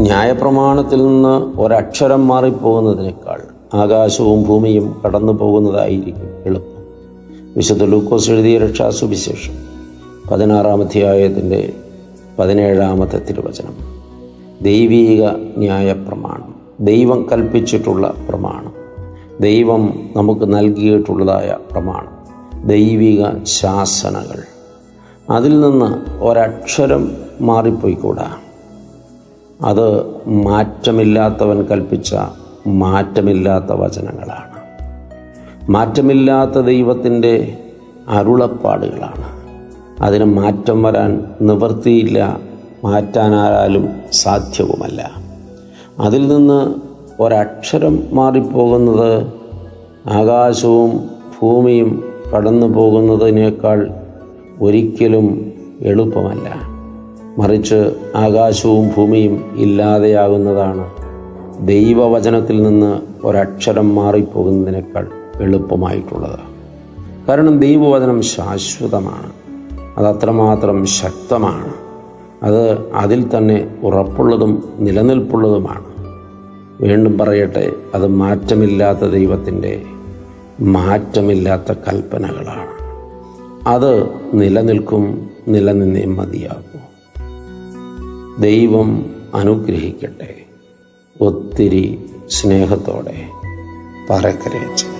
ന്യായപ്രമാണത്തിൽ നിന്ന് ഒരക്ഷരം മാറിപ്പോകുന്നതിനേക്കാൾ ആകാശവും ഭൂമിയും കടന്നു പോകുന്നതായിരിക്കും എളുപ്പം. വിശുദ്ധ ലൂക്കോസ് എഴുതിയ രക്ഷാസുവിശേഷം പതിനാറാം അധ്യായത്തിന്റെ പതിനേഴാമത്തെ തിരുവചനം. ദൈവീക ന്യായപ്രമാണം ദൈവം കൽപ്പിച്ചിട്ടുള്ള പ്രമാണം ദൈവം നമുക്ക് നൽകിയിട്ടുള്ളതായ പ്രമാണം ദൈവിക ശാസനകൾ. അതിൽ നിന്ന് ഒരക്ഷരം മാറിപ്പോയിക്കൂടാ? അത് മാറ്റമില്ലാത്തവൻ കൽപ്പിച്ച മാറ്റമില്ലാത്ത വചനങ്ങളാണ്. മാറ്റമില്ലാത്ത ദൈവത്തിന്റെ അരുളപ്പാടുകളാണ്. അതിന് മാറ്റം വരാൻ നിവൃത്തിയില്ല മാറ്റാനാരാലും സാധ്യവുമല്ല. അതിൽ നിന്ന് ഒരക്ഷരം മാറിപ്പോകുന്നത് ആകാശവും ഭൂമിയും കടന്നു പോകുന്നതിനേക്കാൾ ഒരിക്കലും എളുപ്പമല്ല. മറിച്ച് ആകാശവും ഭൂമിയും ഇല്ലാതെയാകുന്നതാണ്. ദൈവവചനത്തിൽ നിന്ന് ഒരക്ഷരം മാറിപ്പോകുന്നതിനേക്കാൾ എളുപ്പമായിട്ടുള്ളത്. കാരണം ദൈവവചനം ശാശ്വതമാണ്. അത് അത്രമാത്രം ശക്തമാണ്. അത് അതിൽ തന്നെ ഉറപ്പുള്ളതും നിലനിൽപ്പുള്ളതുമാണ്. വീണ്ടും പറയട്ടെ അത് മാറ്റമില്ലാത്ത ദൈവത്തിന്റെ മാറ്റമില്ലാത്ത കൽപ്പനകളാണ്. അത് നിലനിൽക്കും നിലനിന്നേ മതിയാകും. ദൈവം അനുഗ്രഹിക്കട്ടെ. ഒത്തിരി സ്നേഹത്തോടെ പറക്കരയച്ചു